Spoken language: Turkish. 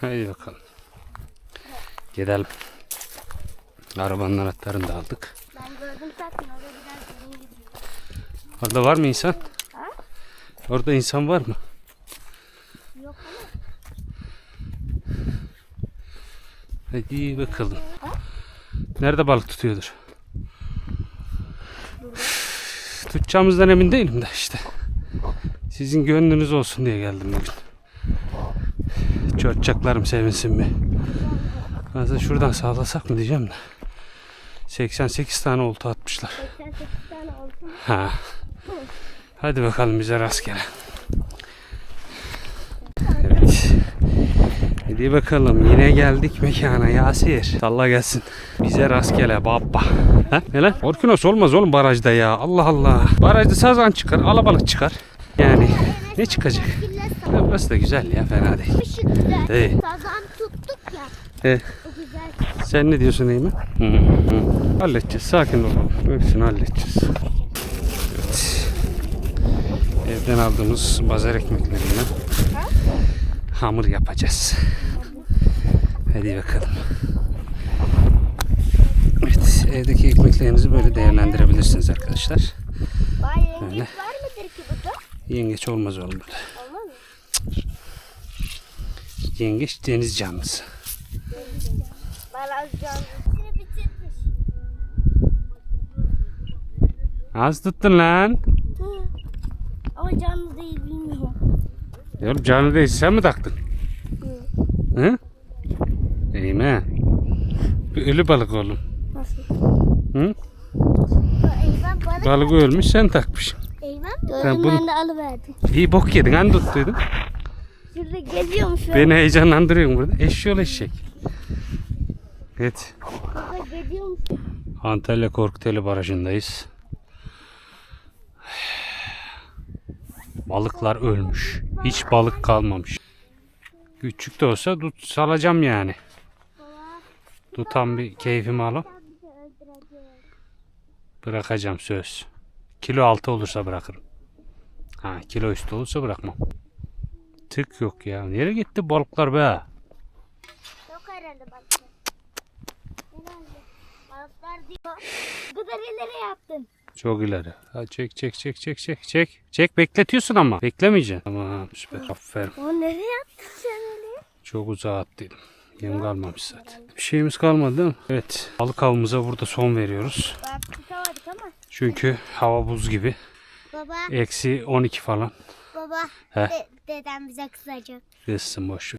Hadi bakalım. Gidelim. Arabanın anahtarını da aldık. Ben gördüm zaten orada biraz derin gidiyor. Orada var mı insan? Ha? Orada insan var mı? Yok Hadi bakalım. Nerede balık tutuyordur? Tutacağımızdan emin değilim de işte. Sizin gönlünüz olsun diye geldim bugün. Çocuklarım sevinsin mi? Aslında şuradan sağlasak mı diyeceğim de. 88 tane olta atmışlar. 88 tane olsun. Ha. Hadi bakalım bize rastgele. Evet. Hadi bakalım yine geldik mekana Yasir. Salla gelsin. Bize rastgele baba. Ha? Ne lan? Orkinos olmaz oğlum barajda ya. Allah Allah. Barajda sazan çıkar, alabalık çıkar. Yani ne çıkacak? Burası da güzel ya fena değil. Işık güzel. Hey. Sazan tuttuk ya. He. O güzel. Sen ne diyorsun Eymen? Hı hı. Halledeceğiz. Sakin olalım. Hepsini halledeceğiz. Evet. Evden aldığımız bazar ekmekleriyle hamur yapacağız. Hadi bakalım. Evet, evdeki ekmeklerinizi böyle değerlendirebilirsiniz arkadaşlar. Vay yengeç Öyle. var mıdır ki burada? Yengeç olmaz oğlum burada. Yengeç deniz canlısı. Baraj bitirmiş. Az tuttun lan. Hı. Ama canlı değil bilmiyorum. Ya Oğlum canlı değil sen mi taktın? Hı? Eymen. Bir ölü balık oğlum. Nasıl? Hı? Eyvah balık. Balık ölmüş sen takmışsın. Eyvah. Gördüm bunu- ben de alıverdim. İyi bok yedin hani tuttuydun. Şurada geziyormuş. Beni heyecanlandırıyorsun burada. Eşyol eşek. Evet. Antalya Korkuteli Barajı'ndayız. Balıklar ölmüş. Hiç balık kalmamış. Küçük de olsa tut, salacağım yani. Tutan bir keyfimi alıp bırakacağım söz. Kilo altı olursa bırakırım. Ha kilo üstü olursa bırakmam. Tık yok ya. Nereye gitti balıklar be? Yok herhalde balıklar. Herhalde. Balıklar diyor. Bu kadar ileri yaptın. Çok ileri. Ha, çek çek çek çek çek çek. Çek bekletiyorsun ama. Beklemeyeceksin. Tamam süper. Aferin. O nereye attın sen öyle? Çok uzağa attıydım. Yem kalmamış zaten. Bir şeyimiz kalmadı değil mi? Evet. Balık avımıza burada son veriyoruz. Bak tutamadık ama. Çünkü hava buz gibi. Baba, Eksi 12 falan. baba. He. De- dedem bize kızacak. Kızsın boş.